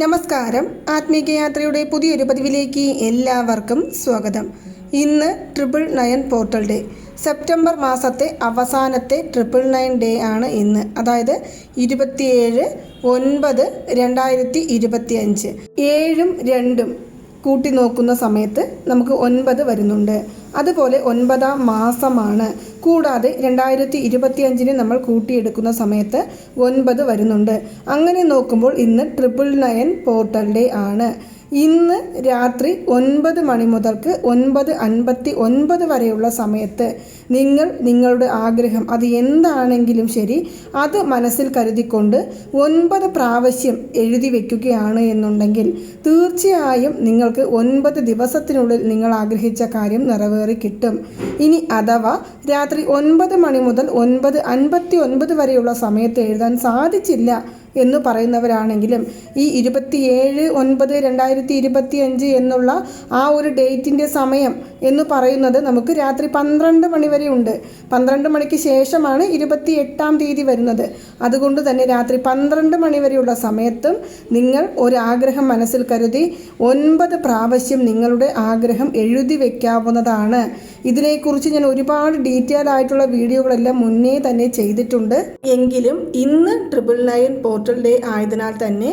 നമസ്കാരം. ആത്മീകയാത്രയുടെ പുതിയൊരു പതിവിലേക്ക് എല്ലാവർക്കും സ്വാഗതം. ഇന്ന് triple nine portal day. September മാസത്തെ അവസാനത്തെ ട്രിപ്പിൾ നയൻ ഡേ ആണ് ഇന്ന്. അതായത് ഇരുപത്തിയേഴ് ഒൻപത് രണ്ടായിരത്തി ഇരുപത്തിയഞ്ച്. ഏഴും രണ്ടും കൂട്ടി നോക്കുന്ന സമയത്ത് നമുക്ക് ഒൻപത് വരുന്നുണ്ട്. അതുപോലെ ഒൻപതാം മാസമാണ്. കൂടാതെ രണ്ടായിരത്തി ഇരുപത്തി അഞ്ചിന് നമ്മൾ കൂട്ടിയെടുക്കുന്ന സമയത്ത് ഒൻപത് വരുന്നുണ്ട്. അങ്ങനെ നോക്കുമ്പോൾ ഇന്ന് ട്രിപ്പിൾ നയൻ പോർട്ടൽ ഡേ ആണ്. ഇന്ന് രാത്രി ഒൻപത് മണി മുതൽക്ക് ഒൻപത് അൻപത്തി ഒൻപത് വരെയുള്ള സമയത്ത് നിങ്ങൾ നിങ്ങളുടെ ആഗ്രഹം അത് എന്താണെങ്കിലും ശരി അത് മനസ്സിൽ കരുതിക്കൊണ്ട് ഒൻപത് പ്രാവശ്യം എഴുതി വയ്ക്കുകയാണ് എന്നുണ്ടെങ്കിൽ തീർച്ചയായും നിങ്ങൾക്ക് ഒൻപത് ദിവസത്തിനുള്ളിൽ നിങ്ങൾ ആഗ്രഹിച്ച കാര്യം നിറവേറി കിട്ടും. ഇനി അഥവാ രാത്രി ഒൻപത് മണി മുതൽ ഒൻപത് അൻപത്തി ഒൻപത് വരെയുള്ള സമയത്ത് എഴുതാൻ സാധിച്ചില്ല എന്ന് പറയുന്നവരാണെങ്കിലും ഈ ഇരുപത്തിയേഴ് ഒൻപത് രണ്ടായിരത്തി ഇരുപത്തി അഞ്ച് എന്നുള്ള ആ ഒരു ഡേറ്റിന്റെ സമയം എന്ന് പറയുന്നത് നമുക്ക് രാത്രി പന്ത്രണ്ട് മണി വരെ ഉണ്ട്. പന്ത്രണ്ട് മണിക്ക് ശേഷമാണ് ഇരുപത്തി എട്ടാം തീയതി വരുന്നത്. അതുകൊണ്ട് തന്നെ രാത്രി പന്ത്രണ്ട് മണി വരെയുള്ള സമയത്തും നിങ്ങൾ ഒരാഗ്രഹം മനസ്സിൽ കരുതി ഒൻപത് പ്രാവശ്യം നിങ്ങളുടെ ആഗ്രഹം എഴുതി വെക്കാവുന്നതാണ്. ഇതിനെക്കുറിച്ച് ഞാൻ ഒരുപാട് ഡീറ്റെയിൽ ആയിട്ടുള്ള വീഡിയോകളെല്ലാം മുന്നേ തന്നെ ചെയ്തിട്ടുണ്ട്. എങ്കിലും ഇന്ന് ട്രിപ്പിൾ നയൻ പോർട്ടൽ ഡേ ആയതിനാൽ തന്നെ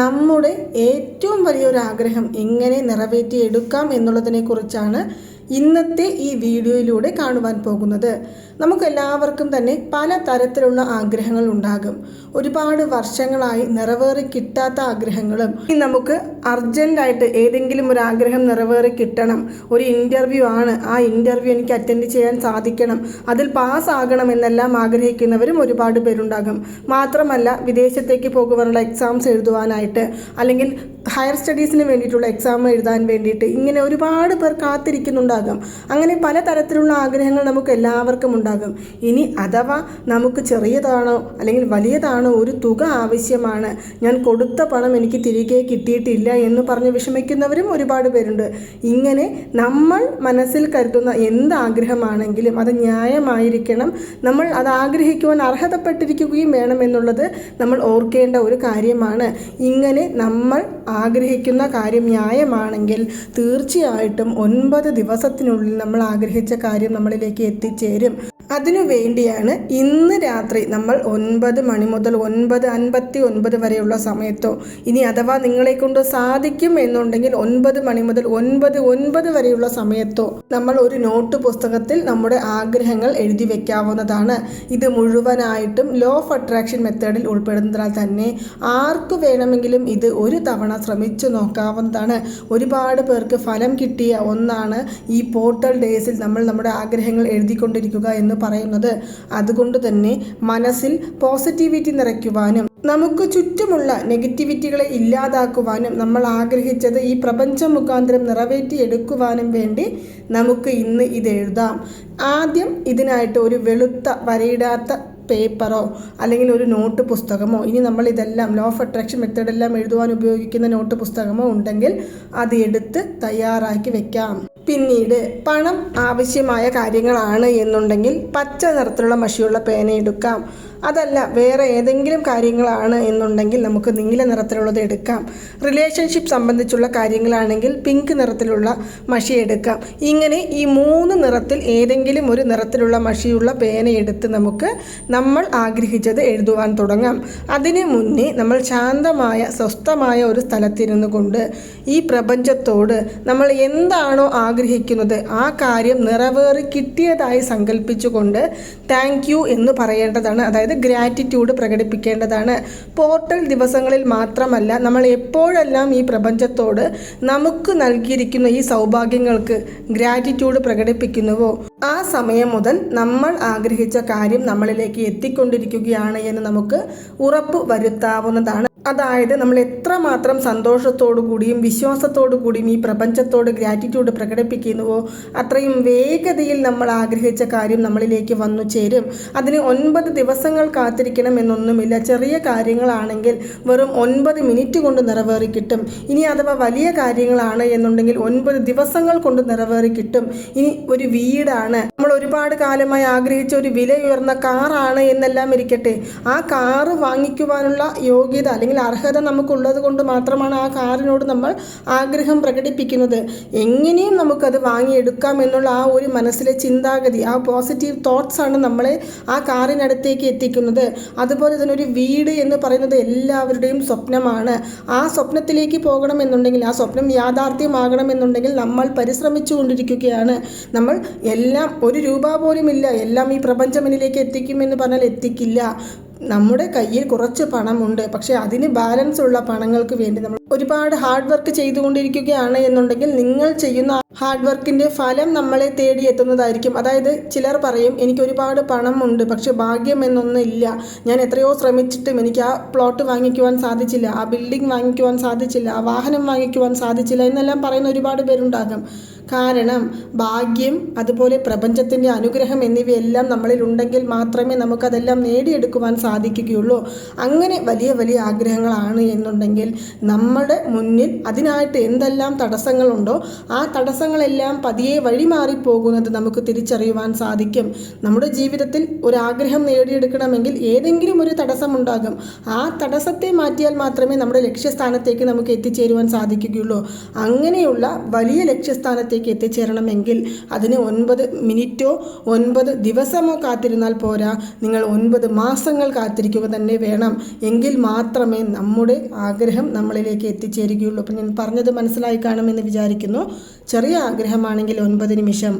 നമ്മുടെ ഏറ്റവും വലിയൊരു ആഗ്രഹം എങ്ങനെ നിറവേറ്റിയെടുക്കാം എന്നുള്ളതിനെക്കുറിച്ചാണ് ഇന്നത്തെ ഈ വീഡിയോയിലൂടെ കാണുവാൻ പോകുന്നത്. നമുക്കെല്ലാവർക്കും തന്നെ പല തരത്തിലുള്ള ആഗ്രഹങ്ങൾ ഉണ്ടാകും. ഒരുപാട് വർഷങ്ങളായി നിറവേറി കിട്ടാത്ത ആഗ്രഹങ്ങളും. ഇനി നമുക്ക് അർജന്റായിട്ട് ഏതെങ്കിലും ഒരു ആഗ്രഹം നിറവേറി കിട്ടണം. ഒരു ഇന്റർവ്യൂ ആണ്. ആ ഇന്റർവ്യൂ എനിക്ക് അറ്റൻഡ് ചെയ്യാൻ സാധിക്കണം. അതിൽ പാസ്സാകണം എന്നെല്ലാം ആഗ്രഹിക്കുന്നവരും ഒരുപാട് പേരുണ്ടാകും. മാത്രമല്ല വിദേശത്തേക്ക് പോകുവാനുള്ള എക്സാംസ് എഴുതുവാനായിട്ട് അല്ലെങ്കിൽ ഹയർ സ്റ്റഡീസിന് വേണ്ടിയിട്ടുള്ള എക്സാം എഴുതാൻ വേണ്ടിയിട്ട് ഇങ്ങനെ ഒരുപാട് പേർ കാത്തിരിക്കുന്നുണ്ടാകാം. അങ്ങനെ പല തരത്തിലുള്ള ആഗ്രഹങ്ങൾ നമുക്ക് എല്ലാവർക്കും ഉണ്ടാകും. ഇനി അഥവാ നമുക്ക് ചെറിയതാണോ അല്ലെങ്കിൽ വലിയതാണോ ഒരു തുക ആവശ്യമാണ്. ഞാൻ കൊടുത്ത പണം എനിക്ക് തിരികെ കിട്ടിയിട്ടില്ല എന്ന് പറഞ്ഞ് വിഷമിക്കുന്നവരും ഒരുപാട് പേരുണ്ട്. ഇങ്ങനെ നമ്മൾ മനസ്സിൽ കരുതുന്ന എന്ത് ആഗ്രഹമാണെങ്കിലും അത് ന്യായമായിരിക്കണം. നമ്മൾ അത് ആഗ്രഹിക്കുവാൻ അർഹതപ്പെട്ടിരിക്കുകയും വേണം എന്നുള്ളത് നമ്മൾ ഓർക്കേണ്ട ഒരു കാര്യമാണ്. ഇങ്ങനെ നമ്മൾ ആഗ്രഹിക്കുന്ന കാര്യം ന്യായമാണെങ്കിൽ തീർച്ചയായിട്ടും ഒൻപത് ദിവസത്തിനുള്ളിൽ നമ്മൾ ആഗ്രഹിച്ച കാര്യം നമ്മളിലേക്ക് എത്തിച്ചേരും. അതിനു വേണ്ടിയാണ് ഇന്ന് രാത്രി നമ്മൾ ഒൻപത് മണി മുതൽ ഒൻപത് അൻപത്തി ഒൻപത് വരെയുള്ള സമയത്തോ ഇനി അഥവാ നിങ്ങളെ കൊണ്ട് സാധിക്കും എന്നുണ്ടെങ്കിൽ ഒൻപത് മണി മുതൽ ഒൻപത് ഒൻപത് വരെയുള്ള സമയത്തോ നമ്മൾ ഒരു നോട്ട് പുസ്തകത്തിൽ നമ്മുടെ ആഗ്രഹങ്ങൾ എഴുതി വെക്കാവുന്നതാണ്. ഇത് മുഴുവനായിട്ടും ലോ ഓഫ് അട്രാക്ഷൻ മെത്തേഡിൽ ഉൾപ്പെടുന്നതിനാൽ തന്നെ ആർക്ക് വേണമെങ്കിലും ഇത് ഒരു തവണ ശ്രമിച്ചു നോക്കാവുന്നതാണ്. ഒരുപാട് പേർക്ക് ഫലം കിട്ടിയ ഒന്നാണ് ഈ പോർട്ടൽ ഡേയ്സിൽ നമ്മൾ നമ്മുടെ ആഗ്രഹങ്ങൾ എഴുതിക്കൊണ്ടിരിക്കുക എന്ന് പറയുന്നത്. അതുകൊണ്ട് തന്നെ മനസ്സിൽ പോസിറ്റിവിറ്റി നിറയ്ക്കുവാനും നമുക്ക് ചുറ്റുമുള്ള നെഗറ്റിവിറ്റികളെ ഇല്ലാതാക്കുവാനും നമ്മൾ ആഗ്രഹിച്ചത് ഈ പ്രപഞ്ച മുഖാന്തരം നിറവേറ്റിയെടുക്കുവാനും വേണ്ടി നമുക്ക് ഇന്ന് ഇത് എഴുതാം. ആദ്യം ഇതിനായിട്ട് ഒരു വെളുത്ത വരയിടാത്ത പേപ്പറോ അല്ലെങ്കിൽ ഒരു നോട്ട് പുസ്തകമോ ഇനി നമ്മൾ ഇതെല്ലാം ലോ ഓഫ് അട്രാക്ഷൻ മെത്തേഡെല്ലാം എഴുതുവാൻ ഉപയോഗിക്കുന്ന നോട്ട് പുസ്തകമോ ഉണ്ടെങ്കിൽ അത് എടുത്ത് തയ്യാറാക്കി വെക്കാം. പിന്നീട് പണം ആവശ്യമായ കാര്യങ്ങളാണ് എന്നുണ്ടെങ്കിൽ പച്ച നിറത്തിലുള്ള മഷിയുള്ള പേന എടുക്കാം. അതല്ല വേറെ ഏതെങ്കിലും കാര്യങ്ങളാണ് എന്നുണ്ടെങ്കിൽ നമുക്ക് നീല നിറത്തിലുള്ളത് എടുക്കാം. റിലേഷൻഷിപ്പ് സംബന്ധിച്ചുള്ള കാര്യങ്ങളാണെങ്കിൽ പിങ്ക് നിറത്തിലുള്ള മഷി എടുക്കാം. ഇങ്ങനെ ഈ മൂന്ന് നിറത്തിൽ ഏതെങ്കിലും ഒരു നിറത്തിലുള്ള മഷിയുള്ള പേന എടുത്ത് നമുക്ക് നമ്മൾ ആഗ്രഹിച്ചത് എഴുതുവാൻ തുടങ്ങാം. അതിന് മുന്നേ നമ്മൾ ശാന്തമായ സ്വസ്ഥമായ ഒരു സ്ഥലത്തിരുന്നു കൊണ്ട് ഈ പ്രപഞ്ചത്തോട് നമ്മൾ എന്താണോ ആഗ്രഹിക്കുന്നത് ആ കാര്യം നിറവേറി കിട്ടിയതായി സങ്കല്പിച്ചുകൊണ്ട് താങ്ക് യു എന്ന് പറയേണ്ടതാണ്. അതായത് ഗ്രാറ്റിറ്റ്യൂഡ് പ്രകടിപ്പിക്കേണ്ടതാണ്. പോർട്ടൽ ദിവസങ്ങളിൽ മാത്രമല്ല നമ്മൾ എപ്പോഴെല്ലാം ഈ പ്രപഞ്ചത്തോട് നമുക്ക് നൽകിയിരിക്കുന്ന ഈ സൗഭാഗ്യങ്ങൾക്ക് ഗ്രാറ്റിറ്റ്യൂഡ് പ്രകടിപ്പിക്കുന്നുവോ? ആ സമയം മുതൽ നമ്മൾ ആഗ്രഹിച്ച കാര്യം നമ്മളിലേക്ക് എത്തിക്കൊണ്ടിരിക്കുകയാണ് എന്ന് നമുക്ക് ഉറപ്പ് വരുത്താവുന്നതാണ്. അതായത് നമ്മൾ എത്രമാത്രം സന്തോഷത്തോടു കൂടിയും വിശ്വാസത്തോടു കൂടിയും ഈ പ്രപഞ്ചത്തോട് ഗ്രാറ്റിറ്റ്യൂഡ് പ്രകടിപ്പിക്കുന്നുവോ അത്രയും വേഗതയിൽ നമ്മൾ ആഗ്രഹിച്ച കാര്യം നമ്മളിലേക്ക് വന്നു ചേരും. അതിന് ഒൻപത് ദിവസങ്ങൾ കാത്തിരിക്കണം എന്നൊന്നുമില്ല. ചെറിയ കാര്യങ്ങളാണെങ്കിൽ വെറും ഒൻപത് മിനിറ്റ് കൊണ്ട് നിറവേറി കിട്ടും. ഇനി അഥവാ വലിയ കാര്യങ്ങളാണ് എന്നുണ്ടെങ്കിൽ ഒൻപത് ദിവസങ്ങൾ കൊണ്ട് നിറവേറി കിട്ടും. ഇനി ഒരു വീടാണ്. നമ്മൾ ഒരുപാട് കാലമായി ആഗ്രഹിച്ച ഒരു വിലയുയർന്ന കാറാണ് എന്നെല്ലാം ഇരിക്കട്ടെ. ആ കാറ് വാങ്ങിക്കുവാനുള്ള യോഗ്യത അല്ലെങ്കിൽ അല്ലെങ്കിൽ അർഹത നമുക്കുള്ളത് കൊണ്ട് മാത്രമാണ് ആ കാറിനോട് നമ്മൾ ആഗ്രഹം പ്രകടിപ്പിക്കുന്നത്. എങ്ങനെയും നമുക്കത് വാങ്ങിയെടുക്കാം എന്നുള്ള ആ ഒരു മനസ്സിലെ ചിന്താഗതി ആ പോസിറ്റീവ് തോട്ട്സ് ആണ് നമ്മളെ ആ കാറിനടുത്തേക്ക് എത്തിക്കുന്നത്. അതുപോലെ തന്നെ ഒരു വീട് എന്ന് പറയുന്നത് എല്ലാവരുടെയും സ്വപ്നമാണ്. ആ സ്വപ്നത്തിലേക്ക് പോകണമെന്നുണ്ടെങ്കിൽ ആ സ്വപ്നം യാഥാർത്ഥ്യമാകണമെന്നുണ്ടെങ്കിൽ നമ്മൾ പരിശ്രമിച്ചു കൊണ്ടിരിക്കുകയാണ്. നമ്മൾ എല്ലാം ഒരു രൂപ പോലും ഇല്ല എല്ലാം ഈ പ്രപഞ്ചം എത്തിക്കുമെന്ന് പറഞ്ഞാൽ എത്തിക്കില്ല. നമ്മുടെ കയ്യിൽ കുറച്ച് പണമുണ്ട്. പക്ഷേ അതിന് ബാലൻസ് ഉള്ള പണങ്ങൾക്ക് വേണ്ടി നമ്മൾ ഒരുപാട് ഹാർഡ് വർക്ക് ചെയ്തുകൊണ്ടിരിക്കുകയാണ് എന്നുണ്ടെങ്കിൽ നിങ്ങൾ ചെയ്യുന്ന ഹാർഡ് വർക്കിന്റെ ഫലം നമ്മളെ തേടി എത്തുന്നതായിരിക്കും. അതായത് ചിലർ പറയും എനിക്ക് ഒരുപാട് പണമുണ്ട് പക്ഷെ ഭാഗ്യം എന്നൊന്നും ഇല്ല ഞാൻ എത്രയോ ശ്രമിച്ചിട്ടും എനിക്ക് ആ പ്ലോട്ട് വാങ്ങിക്കുവാൻ സാധിച്ചില്ല. ആ ബിൽഡിംഗ് വാങ്ങിക്കുവാൻ സാധിച്ചില്ല. ആ വാഹനം വാങ്ങിക്കുവാൻ സാധിച്ചില്ല. എന്നെല്ലാം പറയുന്ന ഒരുപാട് പേരുണ്ടാകും. കാരണം ഭാഗ്യം അതുപോലെ പ്രപഞ്ചത്തിന്റെ അനുഗ്രഹം എന്നിവയെല്ലാം നമ്മളിൽ ഉണ്ടെങ്കിൽ മാത്രമേ നമുക്കതെല്ലാം നേടിയെടുക്കുവാൻ സാധിക്കുകയുള്ളൂ. അങ്ങനെ വലിയ വലിയ ആഗ്രഹങ്ങളാണ് എന്നുണ്ടെങ്കിൽ നമ്മുടെ മുന്നിൽ അതിനായിട്ട് എന്തെല്ലാം തടസ്സങ്ങളുണ്ടോ ആ തടസ്സങ്ങളെല്ലാം പതിയെ വഴിമാറിപ്പോകുന്നത് നമുക്ക് തിരിച്ചറിയുവാൻ സാധിക്കും. നമ്മുടെ ജീവിതത്തിൽ ഒരു ആഗ്രഹം നേടിയെടുക്കണമെങ്കിൽ ഏതെങ്കിലും ഒരു തടസ്സമുണ്ടാകും. ആ തടസ്സത്തെ മാറ്റിയാൽ മാത്രമേ നമ്മുടെ ലക്ഷ്യസ്ഥാനത്തേക്ക് നമുക്ക് എത്തിച്ചേരുവാൻ സാധിക്കുകയുള്ളൂ. അങ്ങനെയുള്ള വലിയ ലക്ഷ്യസ്ഥാനത്തേക്ക് എത്തിച്ചേരണമെങ്കിൽ അതിന് ഒൻപത് മിനിറ്റോ ഒൻപത് ദിവസമോ കാത്തിരുന്നാൽ പോരാ. നിങ്ങൾ ഒൻപത് മാസങ്ങൾ കാത്തിരിക്കുക തന്നെ വേണം. എങ്കിൽ മാത്രമേ നമ്മുടെ ആഗ്രഹം നമ്മളിലേക്ക് എത്തിച്ചേരുകയുള്ളൂ. അപ്പം ഞാൻ പറഞ്ഞത് മനസ്സിലായി കാണുമെന്ന് വിചാരിക്കുന്നു. ചെറിയ ആഗ്രഹമാണെങ്കിൽ ഒൻപത് നിമിഷം.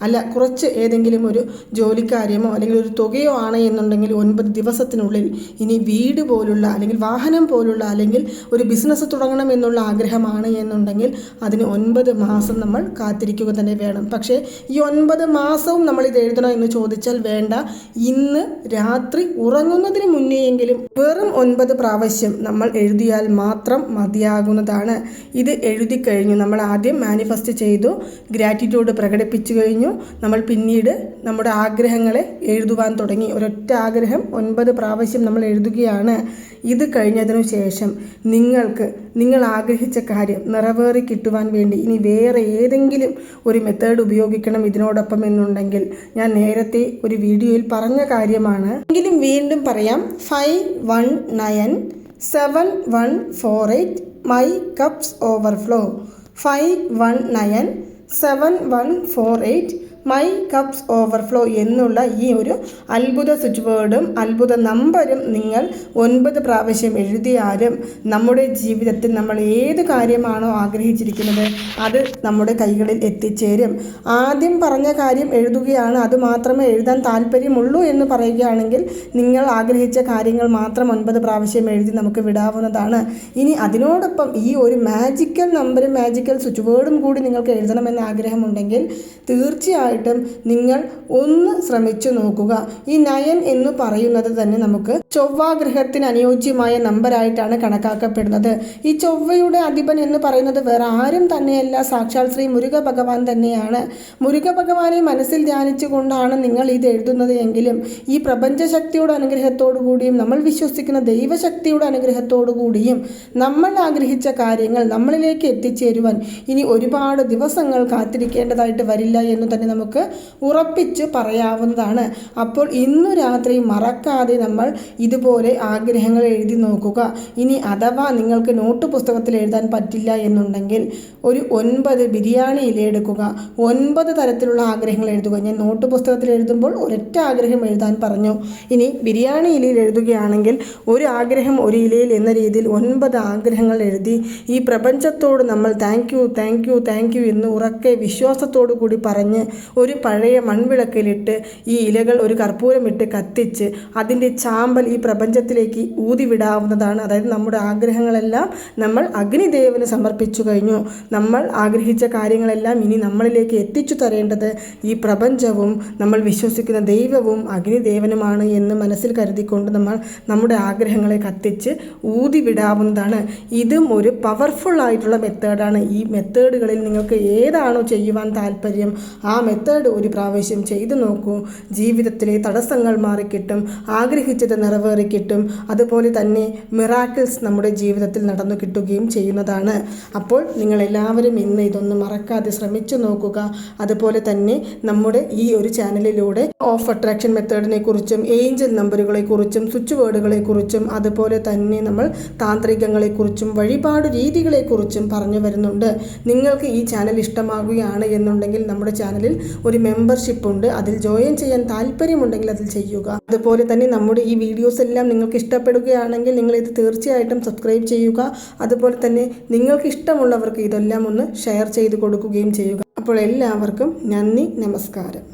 അല്ല കുറച്ച് ഏതെങ്കിലും ഒരു ജോലിക്കാര്യമോ അല്ലെങ്കിൽ ഒരു തുകയോ ആണ് എന്നുണ്ടെങ്കിൽ ഒൻപത് ദിവസത്തിനുള്ളിൽ ഇനി വീട് പോലുള്ള അല്ലെങ്കിൽ വാഹനം പോലുള്ള അല്ലെങ്കിൽ ഒരു ബിസിനസ് തുടങ്ങണം എന്നുള്ള ആഗ്രഹമാണ് എന്നുണ്ടെങ്കിൽ അതിന് ഒൻപത് മാസം നമ്മൾ കാത്തിരിക്കുക തന്നെ വേണം. പക്ഷേ ഈ ഒൻപത് മാസവും നമ്മൾ ഇത് എഴുതണം എന്ന് ചോദിച്ചാൽ വേണ്ട. ഇന്ന് രാത്രി ഉറങ്ങുന്നതിന് മുന്നേയെങ്കിലും വെറും ഒൻപത് പ്രാവശ്യം നമ്മൾ എഴുതിയാൽ മാത്രം മതിയാകുന്നതാണ്. ഇത് എഴുതി കഴിഞ്ഞു നമ്മൾ ആദ്യം മാനിഫെസ്റ്റ് ചെയ്തു. ഗ്രാറ്റിറ്റ്യൂഡ് പ്രകടിപ്പിച്ചു കഴിഞ്ഞു. നമ്മൾ പിന്നീട് നമ്മുടെ ആഗ്രഹങ്ങളെ എഴുതുവാൻ തുടങ്ങി. ഒരൊറ്റ ആഗ്രഹം ഒൻപത് പ്രാവശ്യം നമ്മൾ എഴുതുകയാണ്. ഇത് കഴിഞ്ഞതിനു ശേഷം നിങ്ങൾക്ക് നിങ്ങൾ ആഗ്രഹിച്ച കാര്യം നിറവേറി കിട്ടുവാൻ വേണ്ടി ഇനി വേറെ ഏതെങ്കിലും ഒരു മെത്തേഡ് ഉപയോഗിക്കണം ഇതിനോടൊപ്പം എന്നുണ്ടെങ്കിൽ ഞാൻ നേരത്തെ ഒരു വീഡിയോയിൽ പറഞ്ഞ കാര്യമാണ്. എങ്കിലും വീണ്ടും പറയാം. Five one nine seven one four eight my cups overflow five one nine seven one four eight my cups overflow എന്നുള്ള ഈ ഒരു അത്ഭുത സ്വിച്ച് വേർഡും അത്ഭുത നമ്പരും നിങ്ങൾ ഒൻപത് പ്രാവശ്യം എഴുതിയാലും നമ്മുടെ ജീവിതത്തിൽ നമ്മൾ ഏത് കാര്യമാണോ ആഗ്രഹിച്ചിരിക്കുന്നത് അത് നമ്മുടെ കൈകളിൽ എത്തിച്ചേരും. ആദ്യം പറഞ്ഞ കാര്യം എഴുതുകയാണ് അത് മാത്രമേ എഴുതാൻ താല്പര്യമുള്ളൂ എന്ന് പറയുകയാണെങ്കിൽ നിങ്ങൾ ആഗ്രഹിച്ച കാര്യങ്ങൾ മാത്രം ഒൻപത് പ്രാവശ്യം എഴുതി നമുക്ക് വിടാവുന്നതാണ്. ഇനി അതിനോടൊപ്പം ഈ ഒരു മാജിക്കൽ നമ്പറും മാജിക്കൽ സ്വിച്ച് വേർഡും കൂടി നിങ്ങൾക്ക് എഴുതണമെന്ന് ആഗ്രഹമുണ്ടെങ്കിൽ തീർച്ചയായിട്ടും നിങ്ങൾ ഒന്ന് ശ്രമിച്ചു നോക്കുക. ഈ നയൻ എന്ന് പറയുന്നത് തന്നെ നമുക്ക് ചൊവ്വാഗ്രഹത്തിന് അനുയോജ്യമായ നമ്പറായിട്ടാണ് കണക്കാക്കപ്പെടുന്നത്. ഈ ചൊവ്വയുടെ അധിപൻ എന്ന് പറയുന്നത് വേറെ ആരും തന്നെയല്ല. സാക്ഷാൽ ശ്രീ മുരുക ഭഗവാൻ തന്നെയാണ്. മുരുക ഭഗവാനെ മനസ്സിൽ ധ്യാനിച്ചുകൊണ്ടാണ് നിങ്ങൾ ഇത് എഴുതുന്നത് എങ്കിലും ഈ പ്രപഞ്ചശക്തിയുടെ അനുഗ്രഹത്തോടു കൂടിയും നമ്മൾ വിശ്വസിക്കുന്ന ദൈവശക്തിയുടെ അനുഗ്രഹത്തോടു കൂടിയും നമ്മൾ ആഗ്രഹിച്ച കാര്യങ്ങൾ നമ്മളിലേക്ക് എത്തിച്ചേരുവാൻ ഇനി ഒരുപാട് ദിവസങ്ങൾ കാത്തിരിക്കേണ്ടതായിട്ട് വരില്ല എന്ന് തന്നെ നമുക്ക് ഉറപ്പിച്ച് പറയാവുന്നതാണ്. അപ്പോൾ ഇന്നു രാത്രി മറക്കാതെ നമ്മൾ ഇതുപോലെ ആഗ്രഹങ്ങൾ എഴുതി നോക്കുക. ഇനി അഥവാ നിങ്ങൾക്ക് നോട്ട് പുസ്തകത്തിൽ എഴുതാൻ പറ്റില്ല എന്നുണ്ടെങ്കിൽ ഒരു ഒൻപത് ബിരിയാണി ഇല എടുക്കുക. ഒൻപത് തരത്തിലുള്ള ആഗ്രഹങ്ങൾ എഴുതുക. ഞാൻ നോട്ട് പുസ്തകത്തിൽ എഴുതുമ്പോൾ ഒരൊറ്റ ആഗ്രഹം എഴുതാൻ പറഞ്ഞു. ഇനി ബിരിയാണി ഇലയിൽ എഴുതുകയാണെങ്കിൽ ഒരു ആഗ്രഹം ഒരു ഇലയിൽ എന്ന രീതിയിൽ ഒൻപത് ആഗ്രഹങ്ങൾ എഴുതി ഈ പ്രപഞ്ചത്തോട് നമ്മൾ thank you thank you thank you എന്ന് ഉറക്കെ വിശ്വാസത്തോടു കൂടി പറഞ്ഞ് ഒരു പഴയ മൺവിളക്കിലിട്ട് ഈ ഇലകൾ ഒരു കർപ്പൂരമിട്ട് കത്തിച്ച് അതിന്റെ ചാമ്പൽ ഈ പ്രപഞ്ചത്തിലേക്ക് ഊതിവിടാവുന്നതാണ് അതായത് നമ്മുടെ ആഗ്രഹങ്ങളെല്ലാം നമ്മൾ അഗ്നിദേവന് സമർപ്പിച്ചു കഴിഞ്ഞു. നമ്മൾ ആഗ്രഹിച്ച കാര്യങ്ങളെല്ലാം ഇനി നമ്മളിലേക്ക് എത്തിച്ചു തരേണ്ടത് ഈ പ്രപഞ്ചവും നമ്മൾ വിശ്വസിക്കുന്ന ദൈവവും അഗ്നിദേവനുമാണ് എന്ന് മനസ്സിൽ കരുതിക്കൊണ്ട് നമ്മൾ നമ്മുടെ ആഗ്രഹങ്ങളെ കത്തിച്ച് ഊതിവിടാവുന്നതാണ് ഇതും ഒരു പവർഫുൾ ആയിട്ടുള്ള മെത്തേഡാണ്. ഈ മെത്തേഡുകളിൽ നിങ്ങൾക്ക് ഏതാണോ ചെയ്യുവാൻ താല്പര്യം ആ മെത്തേഡ് ഒരു പ്രാവശ്യം ചെയ്തു നോക്കൂ. ജീവിതത്തിലെ തടസ്സങ്ങൾ മാറിക്കിട്ടും ആഗ്രഹിച്ചത് നിറവേറിക്കിട്ടും അതുപോലെ തന്നെ മിറാക്കിൾസ് നമ്മുടെ ജീവിതത്തിൽ നടന്നു കിട്ടുകയും ചെയ്യുന്നതാണ്. അപ്പോൾ നിങ്ങളെല്ലാവരും ഇന്ന് ഇതൊന്നും മറക്കാതെ ശ്രമിച്ചു നോക്കുക. അതുപോലെ തന്നെ നമ്മുടെ ഈ ഒരു ചാനലിലൂടെ ഓഫ് അട്രാക്ഷൻ മെത്തേഡിനെ കുറിച്ചും ഏഞ്ചൽ നമ്പറുകളെ കുറിച്ചും സ്വിച്ച് വേർഡുകളെ കുറിച്ചും അതുപോലെ തന്നെ നമ്മൾ താന്ത്രികങ്ങളെ കുറിച്ചും വഴിപാട് രീതികളെ കുറിച്ചും പറഞ്ഞു വരുന്നുണ്ട്. നിങ്ങൾക്ക് ഈ ചാനൽ ഇഷ്ടമാകുകയാണ് എന്നുണ്ടെങ്കിൽ നമ്മുടെ ചാനലിൽ ഒരു മെമ്പർഷിപ്പ് ഉണ്ട്. അതിൽ ജോയിൻ ചെയ്യാൻ താല്പര്യമുണ്ടെങ്കിൽ അതിൽ ചെയ്യുക. അതുപോലെ തന്നെ നമ്മുടെ ഈ വീഡിയോസ് എല്ലാം നിങ്ങൾക്ക് ഇഷ്ടപ്പെടുകയാണെങ്കിൽ നിങ്ങൾ ഇത് തീർച്ചയായിട്ടും സബ്സ്ക്രൈബ് ചെയ്യുക. അതുപോലെ തന്നെ നിങ്ങൾക്ക് ഇഷ്ടമുള്ളവർക്ക് ഇതെല്ലാം ഒന്ന് ഷെയർ ചെയ്ത് കൊടുക്കുകയും ചെയ്യുക. അപ്പോൾ എല്ലാവർക്കും നന്ദി നമസ്കാരം.